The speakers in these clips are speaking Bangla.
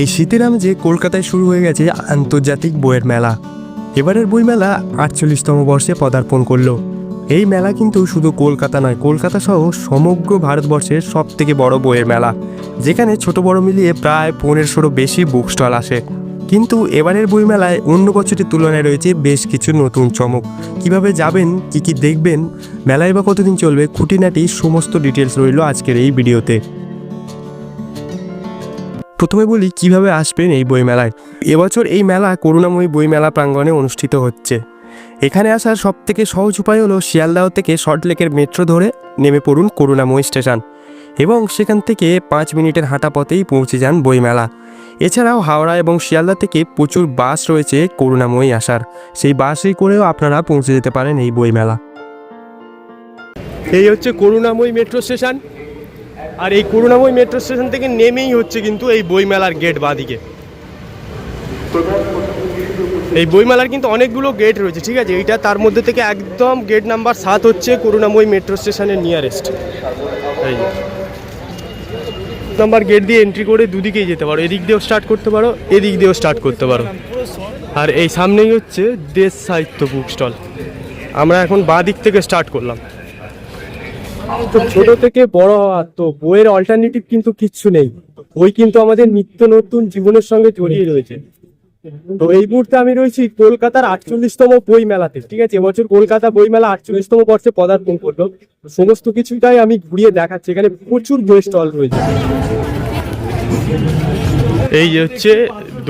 এই শীতের আমেজে কলকাতায় শুরু হয়ে গেছে আন্তর্জাতিক বইয়ের মেলা। এবারের বইমেলা আটচল্লিশতম বর্ষে পদার্পণ করল। এই মেলা কিন্তু শুধু কলকাতা নয়, কলকাতা সহ সমগ্র ভারতবর্ষের সব থেকে বড় বইয়ের মেলা, যেখানে ছোট বড় মিলিয়ে প্রায় পনেরোশোরও বেশি বুক স্টল আসে। কিন্তু এবারের বইমেলায় অন্য বছরের তুলনায় রয়েছে বেশ কিছু নতুন চমক। কীভাবে যাবেন, কি কি দেখবেন, মেলায় বা কতদিন চলবে, খুঁটিনাটি সমস্ত ডিটেলস রইল আজকের এই ভিডিওতে প্রথমে বলি কীভাবে আসবেন এই বইমেলায়। এবছর এই মেলা করুণাময়ী বইমেলা প্রাঙ্গণে অনুষ্ঠিত হচ্ছে। এখানে আসার সব থেকে সহজ উপায় হলো শিয়ালদাহ থেকে সল্টলেকের মেট্রো ধরে নেমে পড়ুন করুণাময়ী স্টেশন এবং সেখান থেকে পাঁচ মিনিটের হাঁটা পথেই পৌঁছে যান বইমেলা। এছাড়াও হাওড়া এবং শিয়ালদা থেকে প্রচুর বাস রয়েছে করুণাময়ী আসার। সেই বাসেই করেও আপনারা পৌঁছে যেতে পারেন এই বইমেলা। এই হচ্ছে করুণাময়ী মেট্রো স্টেশন। আর এই করুণাময়ী মেট্রো স্টেশন থেকে নেমেই হচ্ছে কিন্তু এই বইমেলার গেট বাদিকে। এই বইমেলার কিন্তু অনেকগুলো গেট রয়েছে, ঠিক আছে? এইটা তার মধ্যে থেকে একদম গেট নাম্বার সাত হচ্ছে করুণাময়ী মেট্রো স্টেশনের নিয়ারেস্ট এই নাম্বার গেট দিয়ে এন্ট্রি করে দুদিকেই যেতে পারো। এদিক দিয়েও স্টার্ট করতে পারো, এদিক দিয়েও স্টার্ট করতে পারো। আর এই সামনেই হচ্ছে দেশ সাহিত্য বুক স্টল আমরা এখন বাঁ দিক থেকে স্টার্ট করলাম। তো ছোট থেকে বড় হওয়া, তো বইয়ের অল্টারনেটিভ কিন্তু কিচ্ছু নেই। বই কিন্তু আমাদের নিত্য নতুন জীবনের সঙ্গে জড়িয়ে রয়েছে। তো এই মুহূর্তে আমি রয়েছি কলকাতার আটচল্লিশতম বই মেলাতে, ঠিক আছে? এবছর কলকাতা বই মেলা আটচল্লিশতম বর্ষে পদার্পণ করল। সমস্ত কিছুটাই আমি ঘুরিয়ে দেখাচ্ছি, এখানে প্রচুর বই স্টল রয়েছে। এই হচ্ছে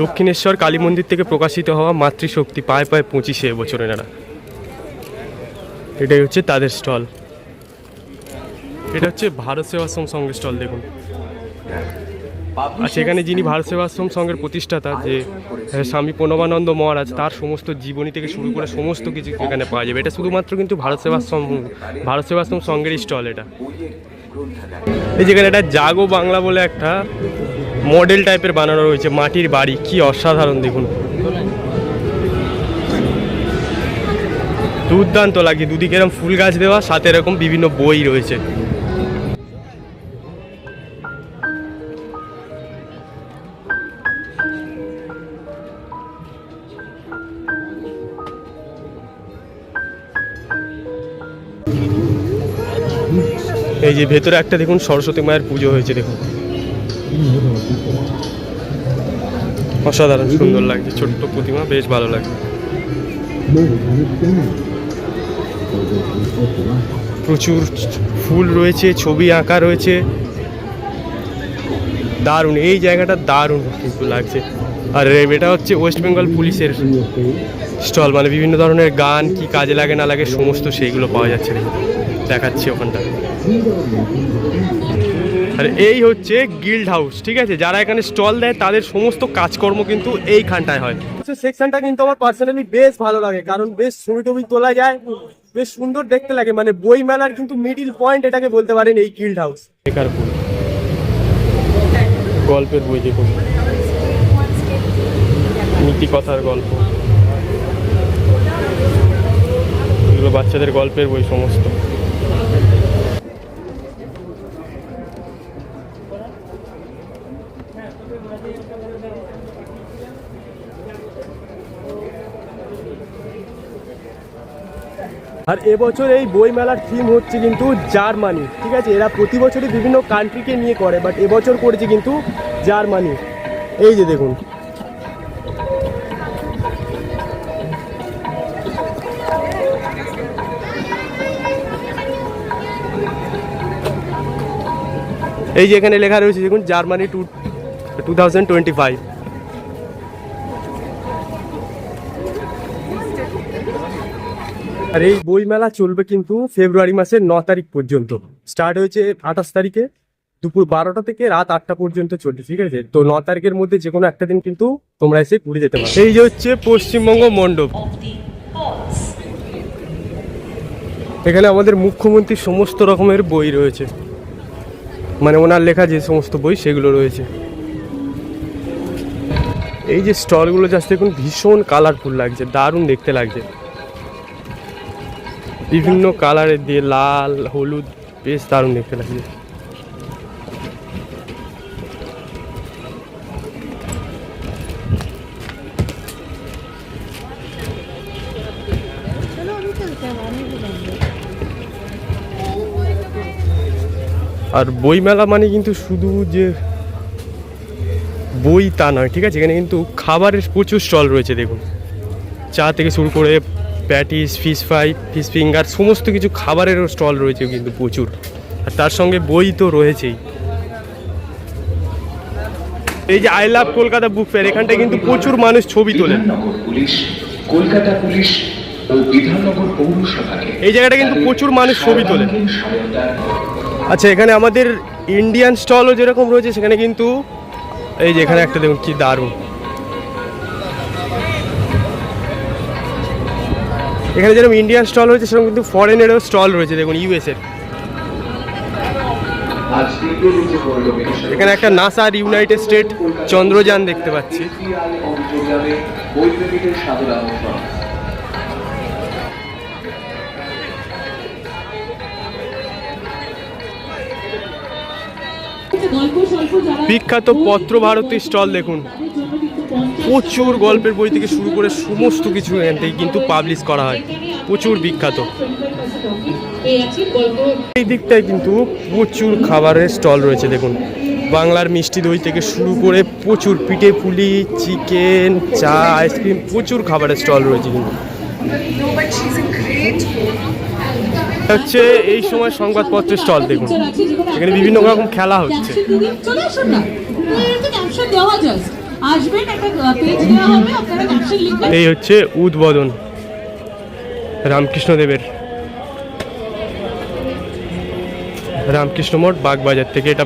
দক্ষিণেশ্বর কালী মন্দির থেকে প্রকাশিত হওয়া মাতৃশক্তি পায়ে পায়ে পঁচিশে এবছর এনারা এটাই হচ্ছে তাদের স্টল। এটা হচ্ছে ভারত সেবাশ্রম সঙ্গের স্টল দেখুন। আর সেখানে যিনি ভারত সেবাশ্রম সংঘের প্রতিষ্ঠাতা যে স্বামী প্রণবানন্দ মহারাজ তার সমস্ত জীবনী থেকে শুরু করে সমস্ত কিছু এখানে পাওয়া যাবে। এটা শুধুমাত্র কিন্তু ভারত সেবাশ্রম ভারত সেবাশ্রম সংঘের স্টল এটা। এই যেখানে এটা জাগো বাংলা বলে একটা মডেল টাইপের বানানো রয়েছে মাটির বাড়ি। কি অসাধারণ দেখুন। দুর্দান্ত লাগে দুদিকে এরকম ফুল গাছ দেওয়া সাথে এরকম বিভিন্ন বই রয়েছে। এই যে ভেতরে একটা দেখুন সরস্বতী মায়ের পুজো হয়েছে, দেখুন। অসাধারণ, সুন্দর লাগছে, ছোট্ট প্রতিমা, বেশ ভালো লাগছে। প্রচুর ফুল রয়েছে, ছবি আঁকা রয়েছে। দারুণ, এই জায়গাটা দারুণ কিন্তু লাগছে। আর এটা হচ্ছে ওয়েস্ট বেঙ্গল পুলিশের স্টল মানে বিভিন্ন ধরনের গান, কি কাজে লাগে না লাগে, সমস্ত সেইগুলো পাওয়া যাচ্ছে। দেখাচ্ছি ওখানটা। আর এই হচ্ছে গিল্ড হাউস ঠিক আছে? যারা এখানে স্টল দেয় তাদের সমস্ত কাজকর্ম কিন্তু এইখানটায় হয়। সেকশনটা কিন্তু আমার পার্সোনালি বেশ ভালো লাগে কারণ বেশ ছবি টবি তোলা যায় বেশ সুন্দর দেখতে লাগে মানে বই মেলার কিন্তু মিডিল পয়েন্ট এটাকে বলতে পারেন এই গিল্ড হাউস গল্পের বই দেখুন। নীতি কথার গল্প। এগুলো বাচ্চাদের গল্পের বই সমস্ত। আর এবছর এই বই মেলার থিম হচ্ছে কিন্তু জার্মানি। ঠিক আছে? এরা প্রতি বছরই বিভিন্ন কান্ট্রিকে নিয়ে করে বাট এবছর করেছে কিন্তু জার্মানি। এই যে দেখুন। এই যে এখানে লেখা রয়েছে, দেখুন, Germany two two thousand twenty five আর এই বই মেলা চলবে কিন্তু ফেব্রুয়ারি মাসের ন তারিখ পর্যন্ত। স্টার্ট হয়েছে আঠাশ তারিখে, দুপুর বারোটা থেকে রাত আটটা পর্যন্ত চলছে, ঠিক আছে? তো ন তারিখের মধ্যে যে কোনো একটা দিন কিন্তু তোমরা এসে ঘুরে যেতে পারো এই যে হচ্ছে পশ্চিমবঙ্গ মণ্ডপ। এখানে আমাদের মুখ্যমন্ত্রীর সমস্ত রকমের বই রয়েছে। মানে ওনার লেখা যে সমস্ত বই, সেগুলো রয়েছে। এই যে স্টলগুলো, জাস্ট দেখুন, ভীষণ কালারফুল লাগছে, দারুণ দেখতে লাগছে। বিভিন্ন কালারের দিয়ে লাল, হলুদ বেশ দারুণ দেখতে লাগছে। আর বইমেলা মানে কিন্তু শুধু যে বই তা নয়, ঠিক আছে? এখানে কিন্তু খাবারের প্রচুর স্টল রয়েছে, দেখুন। চা থেকে শুরু করে patties fish fry fish finger সমস্ত কিছু খাবারেরও স্টল রয়েছে কিন্তু প্রচুর। আর তার সঙ্গে বই তো রয়েছেই। এই যে I love Kolkata book fair এখানটায় কিন্তু প্রচুর মানুষ ছবি তোলে। পুলিশ কলকাতা পুলিশ ও বিধাননগর পৌরসভাকে এই জায়গাটা কিন্তু প্রচুর মানুষ ছবি তোলে। আচ্ছা এখানে আমাদের ইন্ডিয়ান স্টলও যেরকম রয়েছে সেখানে কিন্তু এই যে এখানে একটা দেখুন কি দারুণ। এখানে যেরকম ইন্ডিয়ান স্টল রয়েছে, সেরকম কিন্তু ফরেনেরও স্টল রয়েছে, দেখুন ইউএসের এখানে একটা নাসা আর ইউনাইটেড স্টেট চন্দ্রযান দেখতে পাচ্ছি। বিখ্যাত পত্র ভারতী স্টল দেখুন। প্রচুর গল্পের বই থেকে শুরু করে সমস্ত কিছু এখান থেকে কিন্তু পাবলিশ করা হয়। প্রচুর বিখ্যাত। এই দিকটায় কিন্তু প্রচুর খাবারের স্টল রয়েছে, দেখুন। বাংলার মিষ্টি দই থেকে শুরু করে প্রচুর পিঠে পুলি, চিকেন, চা, আইসক্রিম, প্রচুর খাবারের স্টল রয়েছে কিন্তু। হচ্ছে এই সময় সংবাদপত্রের স্টল, দেখুন। এখানে বিভিন্ন রকম খেলা হচ্ছে। না আসবেন একটা পেজ দেওয়া হবে আপনারা ক্যাপশন লিখবেন। এই হচ্ছে উদ্বোধন রামকৃষ্ণদেবের। রামকৃষ্ণ মঠ বাগবাজার থেকে এটা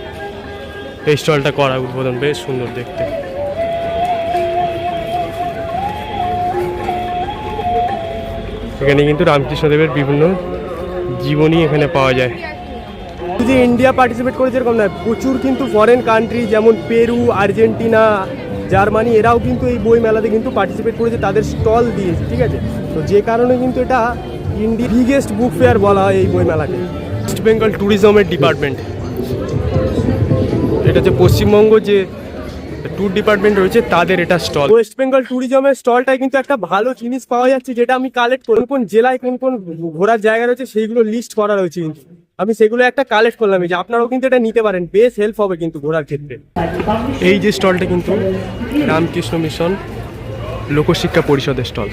এই স্টলটা করা উদ্বোধন বেশ সুন্দর দেখতে। এখানে কিন্তু রামকৃষ্ণদেবের বিভিন্ন জীবনী এখানে পাওয়া যায়। যে ইন্ডিয়া পার্টিসিপেট করেছে এরকম নয় প্রচুর কিন্তু ফরেন কান্ট্রি যেমন পেরু আর্জেন্টিনা জার্মানি এরাও কিন্তু এই বই মেলাতে কিন্তু পার্টিসিপেট করেছে, তাদের স্টল দিয়েছে, ঠিক আছে? তো যে কারণে কিন্তু এটা ইন্ডি বিগেস্ট বুক ফেয়ার বলা হয় এই বই মেলাকে ওয়েস্ট বেঙ্গল ট্যুরিজমের ডিপার্টমেন্ট এটা হচ্ছে পশ্চিমবঙ্গ যে ট্যুর ডিপার্টমেন্ট রয়েছে, তাদের এটা স্টল ওয়েস্ট বেঙ্গল ট্যুরিজমের স্টলটায় কিন্তু একটা ভালো জিনিস পাওয়া যাচ্ছে, যেটা আমি কালেক্ট কোন কোন জেলায় কোন কোন ঘোরার জায়গা রয়েছে, সেইগুলো লিস্ট করা রয়েছে কিন্তু। আমি সেগুলো একটা কালেক্ট করলাম যে আপনারাও কিন্তু এটা নিতে পারেন, বেশ হেল্প হবে কিন্তু ঘোরার ক্ষেত্রে। এই যে স্টলটা কিন্তু রামকৃষ্ণ মিশন লোকশিক্ষা পরিষদের স্টল।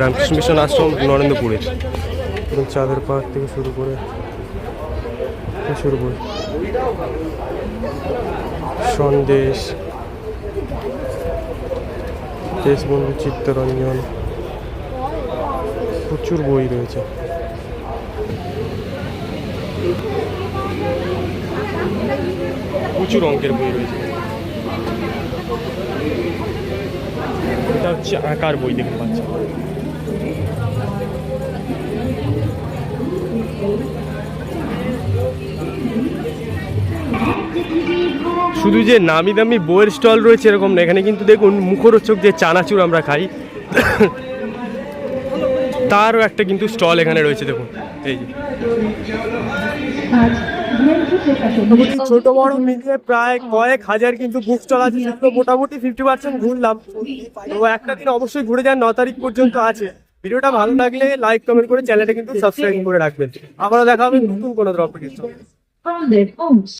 রামকৃষ্ণ মিশন আশ্রম নরেন্দ্রপুরের। এবং চাঁদের পাহাড় থেকে শুরু করে শুরু করে। সন্দেশ, দেশবন্ধু, চিত্তরঞ্জন। প্রচুর বই রয়েছে। প্রচুর অঙ্কের বই রয়েছে। এটা হচ্ছে আঁকার বই দেখতে পাচ্ছি। শুধু যে নামি দামি বইয়ের স্টল রয়েছে এরকম না, এখানে কিন্তু দেখুন মুখরোচক যে চানাচুর আমরা খাই, তারও একটা কিন্তু স্টল এখানে রয়েছে দেখুন, এই যে। ছোট বড় মিলিয়ে প্রায় কয়েক হাজার কিন্তু বুক স্টল আছে সেগুলো মোটামুটি ফিফটি পার্সেন্ট ঘুরলাম। তো একটা দিন অবশ্যই ঘুরে যান, ন তারিখ পর্যন্ত আছে। ভিডিওটা ভালো লাগলে লাইক কমেন্ট করে চ্যানেলটা কিন্তু সাবস্ক্রাইব করে রাখবেন। আবারও দেখা হবে নতুন কোনো homes.